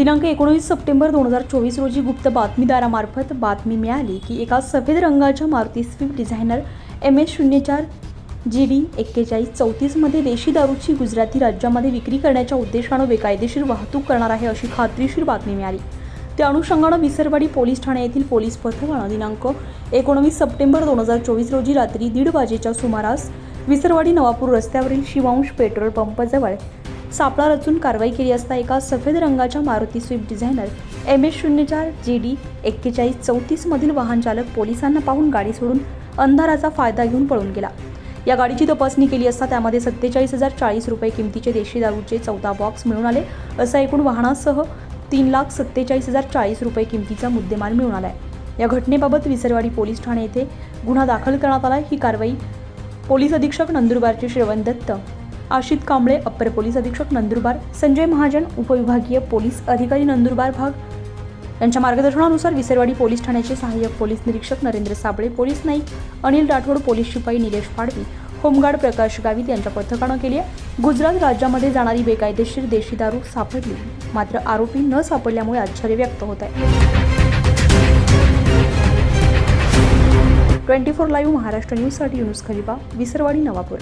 दिनांक एकोणवीस सप्टेंबर दोन हजार चोवीस रोजी गुप्त बातमीदारामार्फत बातमी मिळाली की एका सफेद रंगाच्या Maruti Swift designer M S शून्य चार जी डी एक्केचाळीस चौतीसमध्ये देशी दारूची गुजराती राज्यामध्ये विक्री करण्याच्या उद्देशानं बेकायदेशीर वाहतूक करणार आहे अशी खात्रीशीर बातमी मिळाली. त्या अनुषंगानं विसरवाडी पोलीस ठाणे येथील पोलीस पथकानं दिनांक एकोणवीस सप्टेंबर दोन हजार चोवीस रोजी रात्री दीड वाजेच्या सुमारास विसरवाडी नवापूर रस्त्यावरील शिवांश पेट्रोल पंपजवळ सापळा रचून कारवाई केली असता एका सफेद रंगाच्या Maruti Swift designer M S शून्य चार जी डी एक्केचाळीस चौतीसमधील वाहनचालक पोलिसांना पाहून गाडी सोडून अंधाराचा फायदा घेऊन पळून गेला. या गाडीची तपासणी केली असता त्यामध्ये सत्तेचाळीस हजार चाळीस रुपये किमतीचे देशी दारूचे चौदा बॉक्स मिळून आले. असा एकूण वाहनासह तीन लाख सत्तेचाळीस हजार चाळीस रुपये किमतीचा मुद्देमाल मिळून आला आहे या घटनेबाबत विसरवाडी पोलीस ठाणे येथे गुन्हा दाखल करण्यात आला ही कारवाई पोलीस अधीक्षक नंदुरबारचे श्रवण दत्त आशित कांबळे अप्पर पोलीस अधीक्षक नंदुरबार संजय महाजन उपविभागीय पोलीस अधिकारी नंदुरबार भाग. यांच्या मार्गदर्शनानुसार विसरवाडी पोलीस ठाण्याचे सहाय्यक पोलीस निरीक्षक नरेंद्र साबळे पोलीस नाईक अनिल राठोड पोलीस शिपाई निलेश पाडवी होमगार्ड प्रकाश गावित यांच्या पथकानं केली आहे. गुजरात राज्यामध्ये जाणारी बेकायदेशीर देशी दारू सापडली. मात्र आरोपी न सापडल्यामुळे आश्चर्य व्यक्त होत आहे. ट्वेंटी फोर लाईव्ह महाराष्ट्र न्यूजसाठी युनुस खलिफा विसरवाडी नवापूर.